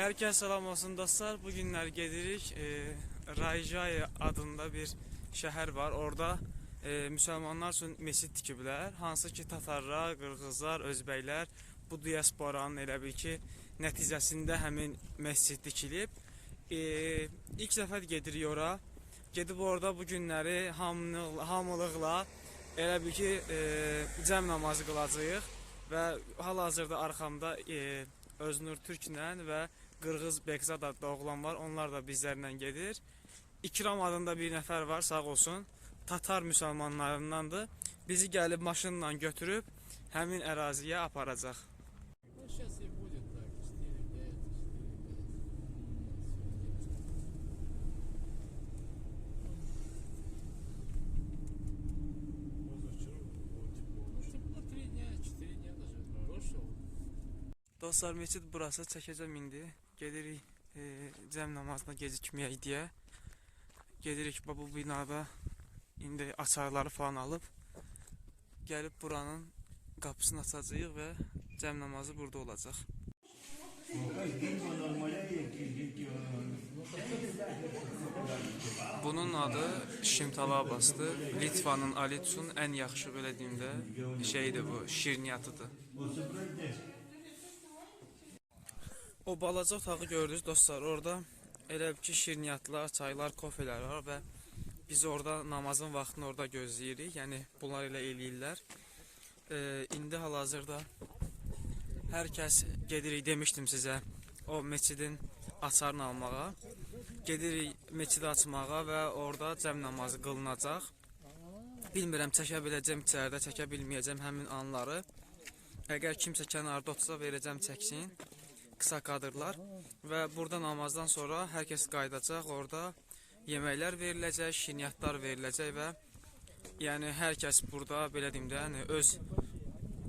Herkese selam olsun dostlar. Bugünler gedirik e, Rayjay adında bir şəhər var. Orada e, müsəlmanlar üçün mesid tikiblər. Hansı ki Tatarlar, Qırğızlar, Özbəklər bu diasporanın elə bil ki nəticəsində həmin məscid tikilib. E, ilk dəfə gedirik ora. Gedib orada bu günləri hamılıq, hamılıqla elə bil ki e, cəm namazı qılacağıq və hal-hazırda arxamda e, Öznur Türklə və Qırğız Bekzad adlı oğlan var. Onlar da bizlərlə gedir. İkram adında bir nəfər var, sağ olsun. Tatar müsəlmanlarındandır. Bizi gəlib maşınla götürüb həmin əraziyə aparacaq. Dostlar, məscid burası çəkəcəm indi. Gedirik e, cəm namazına gecikməyək deyə. Gedirik bu binada indi açarları falan alıb gəlib buranın qapısını açacağıq və cəm namazı burada olacaq. Bunun adı Şimtala Abbasdır. Litvanın Alitsun ən yaxşı belə deyim də şeydir bu, şirniyatıdır. O balaca otağı gördünüz dostlar. Orada elə ki şirniyyatlar, çaylar, kofelər var və biz orada namazın vaxtını orada gözləyirik. Yəni bunlar elə eləyirlər. Ee, indi hal-hazırda hər kəs gedirik demişdim sizə o məscidin açarını almağa. Gedirik məscidi açmağa və orada cəm namazı qılınacaq. Bilmirəm çəkə biləcəm içəridə, çəkə bilməyəcəm həmin anları. Əgər kimsə kənarda otursa verəcəm çəksin qısa kadrlar və burada namazdan sonra hər kəs. Orada yeməklər veriləcək, şirniyyatlar veriləcək və yəni hər kəs burada belə deyim öz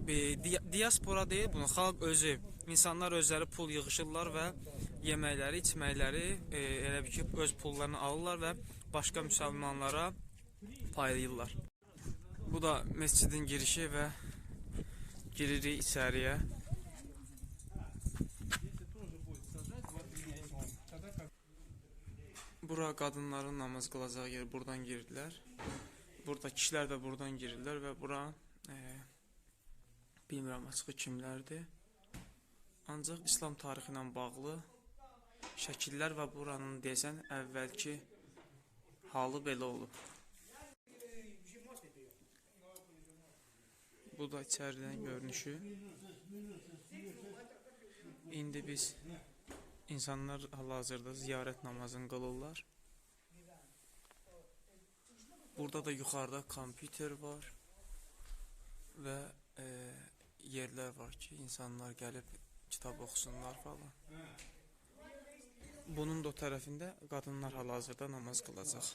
bir di- diaspora deyil bunu, xalq özü, insanlar özləri pul yığışırlar və yeməkləri, içməkləri e, elə öz pullarını alırlar və başqa müsəlmanlara paylayırlar. Bu da məscidin girişi və giririk içəriyə. Bura qadınların namaz qılacağı yer. Buradan girdilər. Burada kişilər də buradan girirlər və bura e, bilmirəm açığı kimlərdir. Ancaq İslam tarixi ilə bağlı şəkillər və buranın desən əvvəlki halı belə olub. Bu da içəriden görünüşü. İndi biz insanlar hal-hazırda ziyarət namazını qılırlar. Burada da yuxarıda kompüter var və e, yerlər var ki, insanlar gəlib kitab oxusunlar falan. Bunun da o tərəfində qadınlar hal-hazırda namaz qılacaq.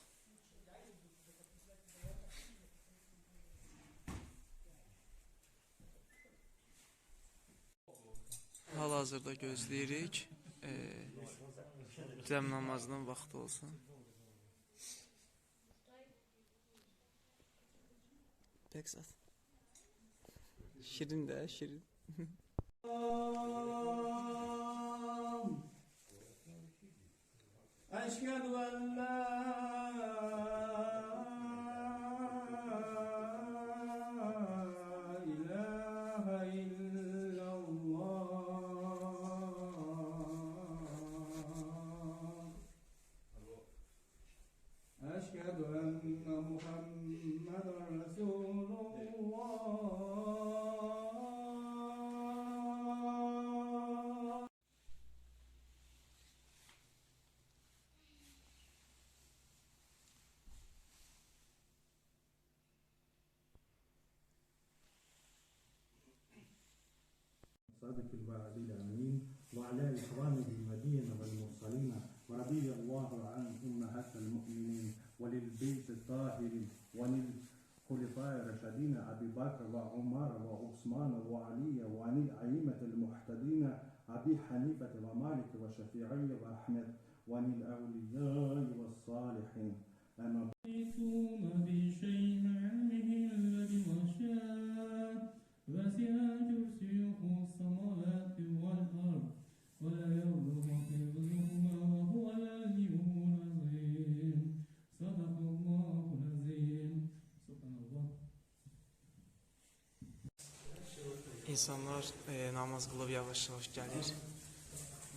Hal-hazırda gözləyirik. Ee, e, cəm namazının vaxtı olsun. Texas. Şirin də, şirin. Əşhədu ən la محمدا رسول الله. صادق الوعد الأمين وعلى إكرام المدينة والمرسلين. ورضي الله عن أمهات المؤمنين وللبيت الطاهر وللخلفاء الراشدين أبي بكر وعمر وعثمان وعلي وعن الأئمة المحتدين أبي حنيفة ومالك وشفيعي وأحمد وعن الأولياء والصالحين. أما بشيء İnsanlar e, namaz qılıb yavaş-yavaş gəlir.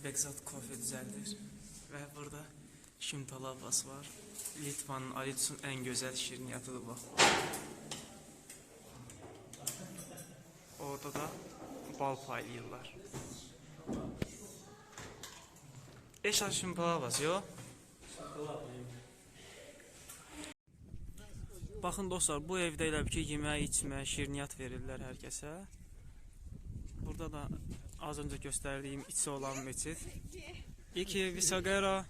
Bekzat kofe düzəldir və burada Şimtal Abbas var. Litvanın Alitusun ən gözəl şirniyatıdır bax. Orada da bal paylayırlar. Eşa Şimtal Abbas, yo? Baxın dostlar, bu evdə elə bil ki, yemək, içmə, şirniyyat verirlər hər kəsə. Burada da az öncə göstərdiyim içi olan meçid. İki Visagera